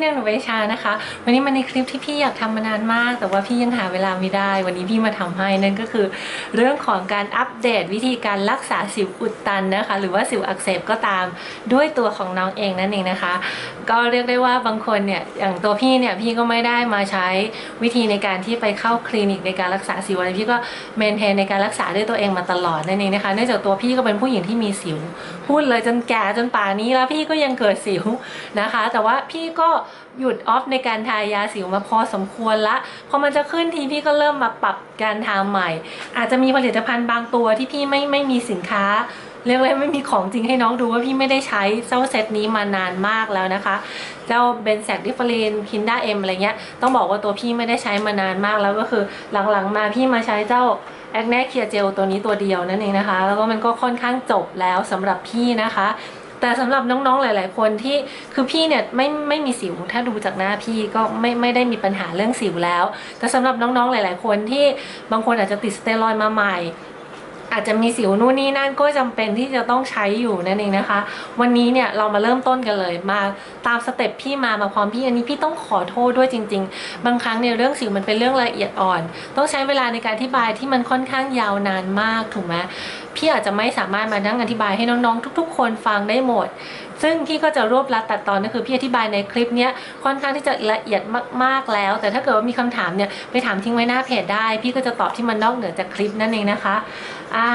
เรียกหนูเวชานะคะ วันนี้มาในคลิปที่พี่อยากทำมานานมาก แต่ว่าพี่ยังหาเวลาไม่ได้ วันนี้พี่มาทำให้นั่นก็คือ เรื่องของการอัปเดตวิธีการรักษาสิวอุดตันนะคะ หรือว่าสิวอักเสบก็ตามด้วยตัวของน้องเองนั่นเองนะคะ ก็เรียกได้ว่าบางคนเนี่ยอย่างตัวพี่เนี่ยพี่ก็ไม่ได้มาใช้วิธีในการที่ไปเข้าคลินิกในการรักษาสิวอะไรพี่ก็เมนเทนในการรักษาด้วยตัวเองมาตลอดนั่นเองนะคะเนื่องจากตัวพี่ก็เป็นผู้หญิงที่มีสิว พูดเลยจนแก่จนป่านี้แล้วพี่ก็ยังเกิดสิวนะคะ แต่ว่าพี่ก็หยุดออฟในการทายาสิวมาพอสมควรละพอมันจะขึ้นทีพี่ก็เริ่มมาปรับการทาใหม่ อาจจะมีผลิตภัณฑ์บางตัวที่พี่ไม่ไม่มีสินค้า เรียกเลยไม่มีของจริงให้น้องดูว่าพี่ไม่ได้ใช้เจ้าเซตนี้มานานมากแล้วนะคะ เจ้าเบนแซกดิฟลีนคินด้าเอ็มอะไรเงี้ย ต้องบอกว่าตัวพี่ไม่ได้ใช้มานานมากแล้วก็คือหลังๆมาพี่มาใช้เจ้าแอคเนคเคียร์เจลตัวนี้ตัวเดียวนั่นเองนะคะ แล้วก็มันก็ค่อนข้างจบแล้วสำหรับพี่นะคะ แต่สำหรับน้องๆหลาย ๆ คนที่คือพี่เนี่ยไม่ไม่มีสิวถ้าดูจากหน้าพี่ก็ไม่ไม่ได้มีปัญหาเรื่องสิวแล้ว แต่สำหรับน้องๆหลาย ๆ คนที่บางคนอาจจะติดสเตียรอยมาใหม่ อาจจะมีสิวนู่นนี่นั่นก็จำเป็นที่จะต้องใช้อยู่นั่นเองนะคะ วันนี้เนี่ยเรามาเริ่มต้นกันเลยมาตามสเต็ปพี่มามาพร้อมพี่อันนี้พี่ต้องขอโทษด้วยจริง ๆ บางครั้งเนี่ยเรื่องสิวมันเป็นเรื่องละเอียดอ่อน ต้องใช้เวลาในการอธิบายที่มันค่อนข้างยาวนานมากถูกไหมพี่อาจจะไม่สามารถมานั่งอธิบายให้น้องๆทุก ๆ คนฟังได้หมด ซึ่งพี่ก็จะรวบรัดตัดตอนก็คือพี่อธิบายในคลิปนี้ค่อนข้างที่จะละเอียดมากๆแล้ว แต่ถ้าเกิดว่ามีคำถามเนี่ยไปถามทิ้งไว้หน้าเพจได้ พี่ก็จะตอบที่มันนอกเหนือจากคลิปนั่นเองนะคะอ่า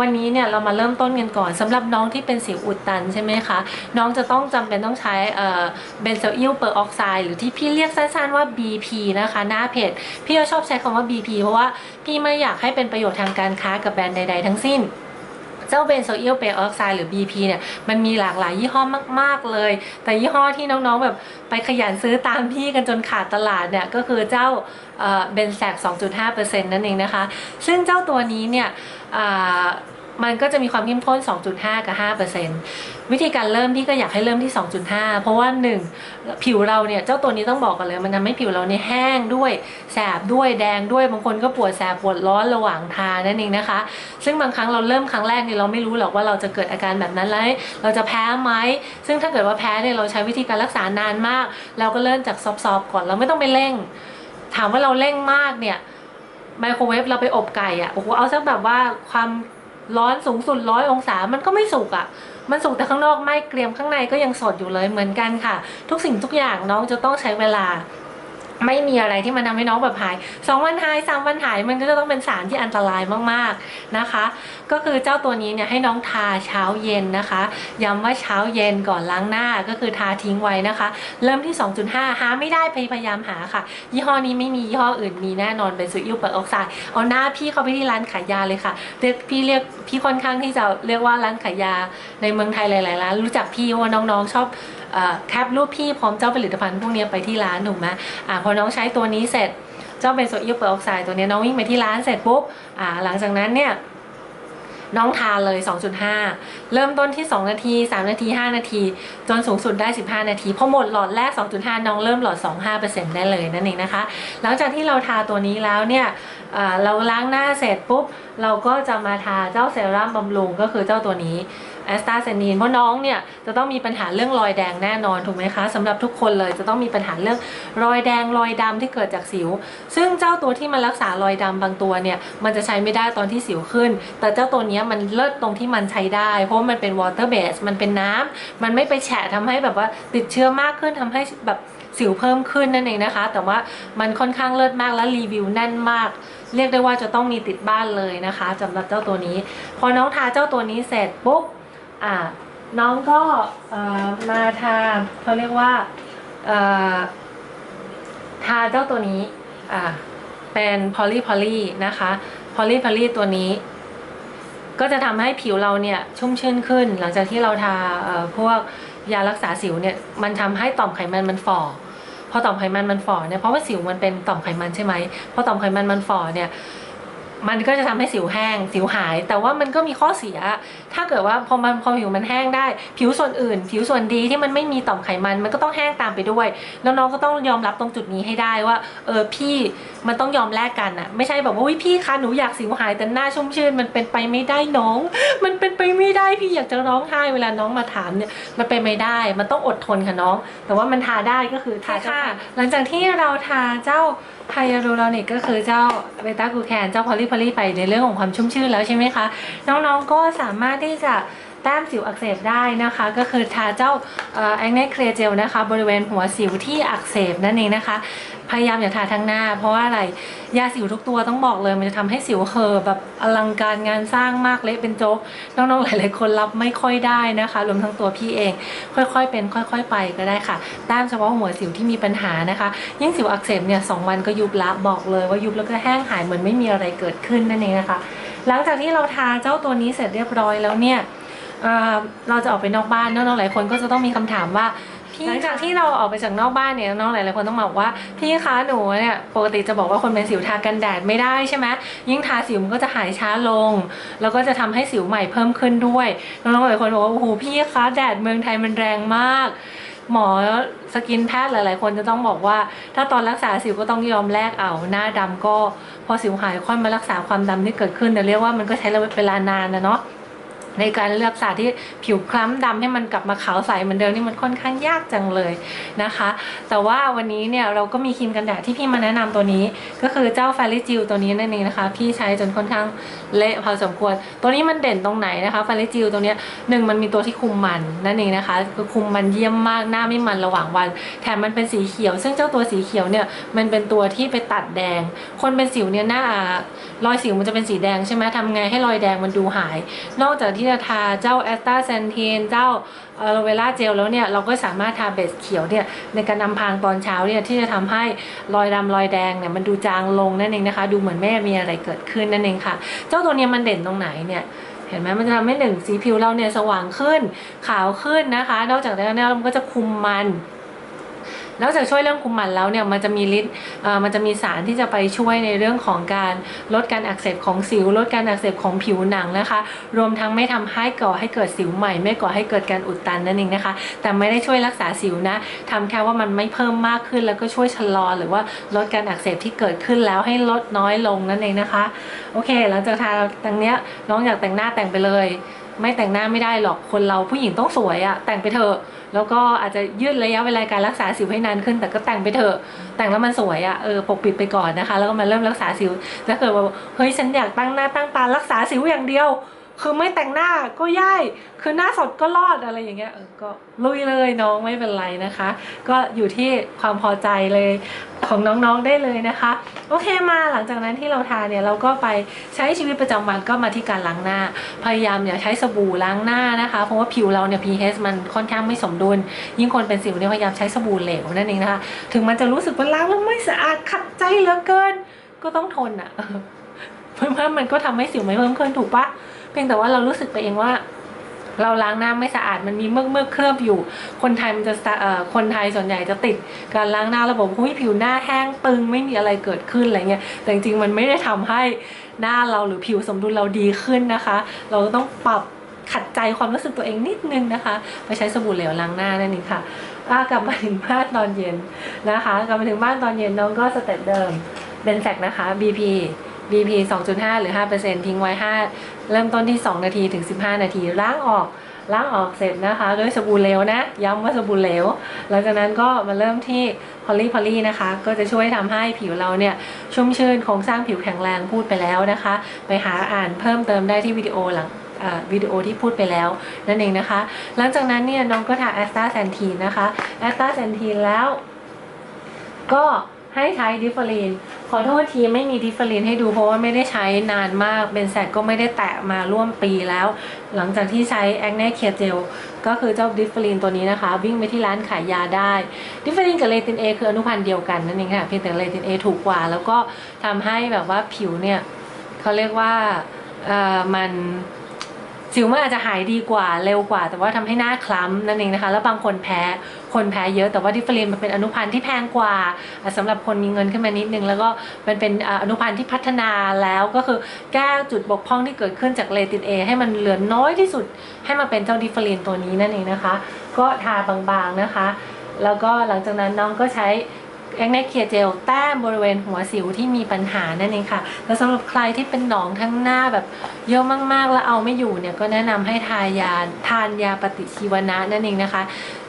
วันนี้เนี่ยเรามาเริ่มต้นกันก่อนสำหรับน้องที่เป็นสิวอุดตันใช่ไหมคะน้องจะต้องจำเป็นต้องใช้เบนโซอิลเปอร์ออกไซด์หรือที่พี่เรียกสั้นๆว่า BP นะคะ หน้าเพจพี่ก็ชอบใช้คำว่า BP เพราะว่าพี่ไม่อยากให้เป็นประโยชน์ทางการค้ากับแบรนด์ใดๆทั้งสิ้น เจ้าเบนโซอิลเปอร์ออกไซด์หรือ BP เนี่ยมันมีหลากหลายยี่ห้อมาก ๆเลย แต่ยี่ห้อที่น้องๆแบบไปขยันซื้อตามพี่กันจนขาดตลาดเนี่ยก็คือเจ้าเบนแซก2.5%นั่นเองนะคะ ซึ่งเจ้าตัวนี้เนี่ย มันก็จะมีความเข้มข้น 2.5 กับ 5%วิธีการเริ่มพี่ก็อยากให้เริ่มที่ 2.5 เพราะว่า 1 ผิวเราเนี่ย เจ้าตัวนี้ต้องบอกกันเลย มันทำให้ผิวเราเนี่ยแห้งด้วย แสบด้วย แดงด้วย บางคนก็ปวดแสบปวดร้อนระหว่างทานั่นเองนะคะ ซึ่งบางครั้งเราเริ่มครั้งแรกเนี่ยเราไม่รู้หรอกว่าเราจะเกิดอาการแบบนั้นแล้วเราจะแพ้ไหม ซึ่งถ้าเกิดว่าแพ้เนี่ยเราใช้วิธีการรักษานานมาก เราก็เริ่มจากซอฟๆก่อน เราไม่ต้องไปเร่ง ถามว่าเราเร่งมากเนี่ยไมโครเวฟเราไปอบไก่อะโอ้โหเอาสักแบบว่าความ ร้อนสูงสุดร้อยองศา มันก็ไม่สุกอะมันสุกแต่ข้างนอกไม่เกรียมข้างในก็ยังสดอยู่เลยเหมือนกันค่ะ ทุกสิ่งทุกอย่างน้องจะต้องใช้เวลา ไม่มีอะไรที่มันทำให้น้องแบบหายสองวันหายสามวันหายมันก็จะต้องเป็นสารที่อันตรายมากๆนะคะ ก็คือเจ้าตัวนี้เนี่ยให้น้องทาเช้าเย็นนะคะ ย้ำว่าเช้าเย็นก่อนล้างหน้าก็คือทาทิ้งไว้นะคะ เริ่มที่ 2.5 หาไม่ได้พยายามหาค่ะ ยี่ห้อนี้ไม่มียี่ห้ออื่นมีแน่นอนเป็นซูอิลเปอร์ออกไซด์เอาหน้าพี่เข้าไปที่ร้านขายยาเลยค่ะเรียกพี่เรียกพี่ค่อนข้างที่จะเรียกว่าร้านขายยาในเมืองไทยหลายๆร้านรู้จักพี่ว่าน้องๆชอบ แคปรูปพี่พร้อมเจ้าผลิตภัณฑ์พวกนี้ไปที่ร้านถูกไหมอพอน้องใช้ตัวนี้เสร็จเจ้าเบนโซอิลเปอร์ออกไซด์ตัวนี้น้องวิ่งไปที่ร้านเสร็จปุ๊บหลังจากนั้นเนี่ยน้องทานเลย 2.5 เริ่มต้นที่ 2 นาที 3 นาที 5 นาที จนสูงสุดได้ 15 นาที พอหมดหลอดแรก 2.5 น้องเริ่มหลอด 25%ได้เลยนั่นเองนะคะ หลังจากที่เราทาตัวนี้แล้วเนี่ยเราล้างหน้าเสร็จปุ๊บ เราก็จะมาทาเจ้าเซรั่มบำรุงก็คือเจ้าตัวนี้ แอสตาเซนีนเพราะน้องเนี่ยจะต้องมีปัญหาเรื่องรอยแดงแน่นอนถูกไหมคะสำหรับทุกคนเลยจะต้องมีปัญหาเรื่องรอยแดงรอยดำที่เกิดจากสิว ซึ่งเจ้าตัวที่มันรักษารอยดำบางตัวเนี่ยมันจะใช้ไม่ได้ตอนที่สิวขึ้น แต่เจ้าตัวนี้มันเลิศตรงที่มันใช้ได้ เพราะมันเป็น water base มันเป็นน้ำมันไม่ไปแฉะทำให้แบบว่าติดเชื้อมากขึ้นทำให้แบบสิวเพิ่มขึ้นนั่นเองนะคะ แต่ว่ามันค่อนข้างเลิศมากและรีวิวแน่นมาก เรียกได้ว่าจะต้องมีติดบ้านเลยนะคะสำหรับเจ้าตัวนี้ พอน้องทาเจ้าตัวนี้เสร็จปุ๊บ อ่าน้องก็มาทาเขาเรียกว่าทาเจ้าตัวนี้อ่าเป็นพอลีพอลีนะคะพอลีพอลีตัวนี้ ก็จะทำให้ผิวเราเนี่ยชุ่มชื่นขึ้น หลังจากที่เราทาพวกยารักษาสิวเนี่ยมันทำให้ต่อมไขมันมันฝ่อพอต่อมไขมันมันฝ่อเนี่ยเพราะว่าสิวมันเป็นต่อมไขมันใช่ไหมพอต่อมไขมันมันฝ่อเนี่ย มันก็จะทำให้สิวแห้ง สิวหาย แต่ว่ามันก็มีข้อเสีย ถ้าเกิดว่าพอมันพอผิวมันแห้งได้ ผิวส่วนอื่น ผิวส่วนดีที่มันไม่มีต่อมไขมัน มันก็ต้องแห้งตามไปด้วย แล้วน้องก็ต้องยอมรับตรงจุดนี้ให้ได้ว่า เออพี่ มันต้องยอมแลกกันอะไม่ใช่แบบว่าอุ๊ยพี่คะหนูอยากสิวหายแต่หน้าชุ่มชื่น มันเป็นไปไม่ได้น้อง มันเป็นไปไม่ได้พี่อยากจะร้องไห้เวลาน้องมาถามเนี่ยมันเป็นไม่ได้ มันต้องอดทนค่ะน้อง แต่ว่ามันทาได้ก็คือทาค่ะ หลังจากที่เราทาเจ้าไฮยาลูรอนิกก็คือเจ้าเบต้ากูแคนเจ้าพอลิพอลีไปในเรื่องของความชุ่มชื่นแล้วใช่ไหมคะ น้องๆก็สามารถที่จะแต้มสิวอักเสบได้นะคะ ก็คือทาเจ้าแองเนเคลียเจลนะคะ บริเวณหัวสิวที่อักเสบนั่นเองนะคะพ ยายามอย่าทาทั้งหน้า เพราะว่าอะไรยาสิวทุกตัวต้องบอกเลย มันจะทำให้สิวเห่อแบบอลังการงานสร้างมากเละเป็นโจ๊กน้องๆหลาย ๆ คนรับไม่ค่อยได้นะคะ รวมทั้งตัวพี่เอง ค่อยๆเป็น ค่อย ๆ ไปก็ได้ค่ะแต้มเฉพาะหัวสิวที่มีปัญหานะคะ ยิ่งสิวอักเสบเนี่ยสองวันก็ยุบละบอกเลยว่ายุบแล้วก็แห้งหายเหมือนไม่มีอะไรเกิดขึ้นนั่นเองนะคะ หลังจากที่เราทาเจ้าตัวนี้เสร็จเรียบร้อยแล้วเนี่ยเเราจะออกไปนอกบ้านน้องๆหลายคนก็จะต้องมีคำถามว่า หลังจากที่เราออกไปจากนอกบ้านเนี่ยน้องๆหลายๆคนต้องบอกว่าพี่คะหนูเนี่ยปกติจะบอกว่าคนเป็นสิวทากันแดดไม่ได้ใช่ไหมยิ่งทาสิวมันก็จะหายช้าลง แล้วก็จะทำให้สิวใหม่เพิ่มขึ้นด้วยน้องๆหลายคนบอกว่าโอ้โหพี่คะแดดเมืองไทยมันแรงมาก หมอสกินแพทย์หลาย ๆ คนจะต้องบอกว่า ถ้าตอนรักษาสิวก็ต้องยอมแลกเอาหน้าดำก็พอสิวหายค่อยมารักษาความดำที่เกิดขึ้นแต่เรียกว่ามันก็ใช้เวลานานนะเนาะ ในการเลือกสาที่ผิวคล้ำดำให้มันกลับมาขาวใสเหมือนเดิมนี่มันค่อนข้างยากจังเลยนะคะ แต่ว่าวันนี้เนี่ยเราก็มีครีมกันแดดที่พี่มาแนะนำตัวนี้ ก็คือเจ้าแฟาริจิลตัวนี้นั่นเองนะคะ พี่ใช้จนค่อนข้างเละพอสมควร ตัวนี้มันเด่นตรงไหนนะคะแฟาริจิลตัวนี้หนึ่งมันมีตัวที่คุมมันนั่นเองนะคะคือคุมมันเยี่ยมมากหน้าไม่มันระหว่างวัน แถมมันเป็นสีเขียว ซึ่งเจ้าตัวสีเขียวเนี่ยมันเป็นตัวที่ไปตัดแดง คนเป็นสิวเนี่ยหน้ารอยสิวมันจะเป็นสีแดงใช่ไหมทำไงให้รอยแดงมันดูหาย นอกจากที่จะทาเจ้าแอสตาเซนทีนเจ้าอะโลเวราเจลแล้วเนี่ยเราก็สามารถทาเบสเขียวเนี่ยในการนำพรางตอนเช้าเนี่ยที่จะทำให้รอยดำรอยแดงเนี่ยมันดูจางลงนั่นเองนะคะ ดูเหมือนไม่มีอะไรเกิดขึ้นนั่นเองค่ะ เจ้าตัวเนี้ยมันเด่นตรงไหนเนี่ยเห็นไหมมันจะทำให้หนึ่งสีผิวเราเนี่ยสว่างขึ้นขาวขึ้นนะคะ นอกจากนั้นเนี่ยมันก็จะคุมมัน นอกจากช่วยเรื่องคุมมันแล้วเนี่ยมันจะมีฤทธิ์มันจะมีสารที่จะไปช่วยในเรื่องของการลดการอักเสบของสิว ลดการอักเสบของผิวหนังนะคะ รวมทั้งไม่ทำให้ก่อให้เกิดสิวใหม่ ไม่ก่อให้เกิดการอุดตันนั่นเองนะคะ แต่ไม่ได้ช่วยรักษาสิวนะทำแค่ว่ามันไม่เพิ่มมากขึ้นแล้วก็ช่วยชะลอหรือว่าลดการอักเสบที่เกิดขึ้นแล้วให้ลดน้อยลงนั่นเองนะคะ โอเค หลังจากทาตรงเนี้ยน้องอยากแต่งหน้าแต่งไปเลย ไม่แต่งหน้าไม่ได้หรอกคนเราผู้หญิงต้องสวยอะแต่งไปเถอะแล้วก็อาจจะยืดระยะเวลาการรักษาสิวให้นานขึ้น แต่ก็แต่งไปเถอะแต่งแล้วมันสวยอะเออปกปิดไปก่อนนะคะ แล้วก็มาเริ่มรักษาสิวถ้าเกิดว่าเฮ้ยฉันอยากตั้งหน้าตั้งตารักษาสิวอย่างเดียว คือไม่แต่งหน้าก็ย่ายคือหน้าสดก็รอดอะไรอย่างเงี้ยเออก็ลุยเลยน้องไม่เป็นไรนะคะ ก็อยู่ที่ความพอใจเลยของน้องๆได้เลยนะคะ โอเคมาหลังจากนั้นที่เราทาเนี่ยเราก็ไปใช้ชีวิตประจำวันก็มาที่การล้างหน้า พยายามอย่าใช้สบู่ล้างหน้านะคะ เพราะว่าผิวเราเนี่ย pH มันค่อนข้างไม่สมดุล ยิ่งคนเป็นสิวเนี่ยพยายามใช้สบู่เหลวนั่นเองนะคะ ถึงมันจะรู้สึกว่าล้างแล้วไม่สะอาดขัดใจเหลือเกิน ก็ต้องทนอะ่ะเพราะว่ามันก็ทำให้สิวไม่เพิ่มขึ้นถูกปะ เพียงแต่ว่าเรารู้สึกไปเองว่า เราล้างหน้าไม่สะอาดมันมีเมือกเมือกเคลือบอยู่ คนไทยมันจะสะเอ่อคนไทยส่วนใหญ่จะติด การล้างหน้าระบบหุ้ยผิวหน้าแห้งตึงไม่มีอะไรเกิดขึ้นอะไรเงี้ยแต่จริงๆมันไม่ได้ทำให้หน้าเราหรือผิวสมดุลเราดีขึ้นนะคะ เราต้องปรับขัดใจความรู้สึกตัวเองนิดนึงนะคะไปใช้สบู่เหลวล้างหน้านั่นเองค่ะอะกลับมาถึงบ้านตอนเย็นนะคะ กลับมาถึงบ้านตอนเย็นน้องก็สเต็ปเดิมเบนแซกนะคะ BP BP 2.5 หรือ 5%ทิ้งไว้ 5 เริ่มต้นที่ 2 นาทีถึง 15 นาทีล้างออกล้างออกเสร็จนะคะด้วยสบู่เหลวนะ ย้ำว่าสบู่เหลวหลังจากนั้นก็มาเริ่มที่พอลลี่พอลลี่นะคะ ก็จะช่วยทำให้ผิวเราเนี่ยชุ่มชื่นโครงสร้างผิวแข็งแรงพูดไปแล้วนะคะ ไปหาอ่านเพิ่มเติมได้ที่วิดีโอหลังวิดีโอที่พูดไปแล้วนั่นเองนะคะ หลังจากนั้นเนี่ยน้องก็ทาแอสตาแซนทีนนะคะแอสตาแซนทีนแล้วก็ ให้ใช้ดิฟเฟอรีนขอโทษทีไม่มีดิฟเฟอรีนให้ดูเพราะว่าไม่ได้ใช้นานมากเบนแซกก็ไม่ได้แตะมาร่วมปีแล้ว หลังจากที่ใช้แอคเน่เคเจลก็คือเจ้าดิฟเฟอรีนตัวนี้นะคะ วิ่งไปที่ร้านขายยาได้ ดิฟเฟอรีนกับเลตินเอคืออนุพันธ์เดียวกันนั่นเองค่ะเพียงแต่เลตินเอถูกกว่า แล้วก็ทำให้แบบว่าผิวเนี่ยเขาเรียกว่าเอ่อมันสิวมันอาจจะหายดีกว่าเร็วกว่า แต่ว่าทำให้หน้าคล้ำนั่นเองนะคะ แล้วบางคนแพ้ คนแพ้เยอะ แต่ว่าดิฟเฟอรีนมันเป็นอนุพันธ์ที่แพงกว่าอะสำหรับคนมีเงินขึ้นมานิดนึง แล้วก็มันเป็นอนุพันธ์ที่พัฒนาแล้วก็คือแก้จุดบกพร่องที่เกิดขึ้นจากเลตินเอให้มันเหลือน้อยที่สุด ให้มาเป็นเจ้าดิฟเฟอรีนตัวนี้นั่นเองนะคะ ก็ทาบางๆนะคะ แล้วก็หลังจากนั้นน้องก็ใช้ แอคเนเคลียเจลแต้มบริเวณหัวสิวที่มีปัญหานั่นเองค่ะ แล้วสำหรับใครที่เป็นหนองทั้งหน้าแบบเยอะมากๆ แล้วเอาไม่อยู่เนี่ยก็แนะนำให้ทายาทานยาปฏิชีวนะนั่นเองนะคะ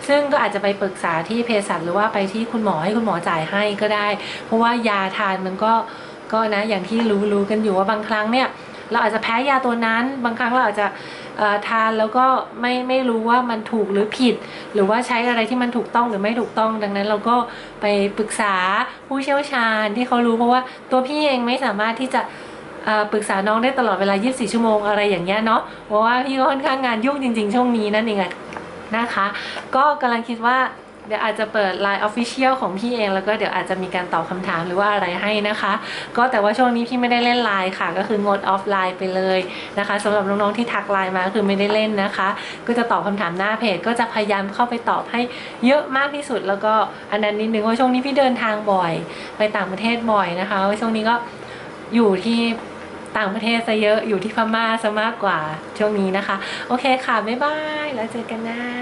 ซึ่งก็อาจจะไปปรึกษาที่เภสัชหรือว่าไปที่คุณหมอให้คุณหมอจ่ายให้ก็ได้ เพราะว่ายาทานมันก็ก็นะอย่างที่รู้รู้กันอยู่ว่าบางครั้งเนี่ยเราอาจจะแพ้ยาตัวนั้น บางครั้งเราอาจจะ ทานแล้วก็ไม่ไม่รู้ว่ามันถูกหรือผิด หรือว่าใช้อะไรที่มันถูกต้องหรือไม่ถูกต้อง ดังนั้นเราก็ไปปรึกษาผู้เชี่ยวชาญที่เขารู้เพราะว่าตัวพี่เองไม่สามารถที่จะปรึกษาน้องได้ตลอดเวลา 24 ชั่วโมงอะไรอย่างเงี้ยเนาะเพราะว่าพี่ก็ค่อนข้างงานยุ่งจริง ๆ ช่วงนี้นั่นเองนะคะ ก็กำลังคิดว่า เดี๋ยวอาจจะเปิด Line Official ของพี่เอง แล้วก็เดี๋ยวอาจจะมีการตอบคำถามหรือว่าอะไรให้นะคะ ก็แต่ว่าช่วงนี้พี่ไม่ได้เล่นไลน์ค่ะ ก็คืองดออฟไลน์ไปเลยนะคะสำหรับน้องๆที่ทักไลน์มาคือไม่ได้เล่นนะคะ ก็จะตอบคำถามหน้าเพจ ก็จะพยายามเข้าไปตอบให้เยอะมากที่สุด แล้วก็อันนั้นนิดนึงว่าช่วงนี้พี่เดินทางบ่อย ไปต่างประเทศบ่อยนะคะว่าช่วงนี้ก็อยู่ที่ต่างประเทศซะเยอะอยู่ที่พม่าซะมากกว่าช่วงนี้นะคะ โอเคค่ะ บ๊ายบาย แล้วเจอกันนะ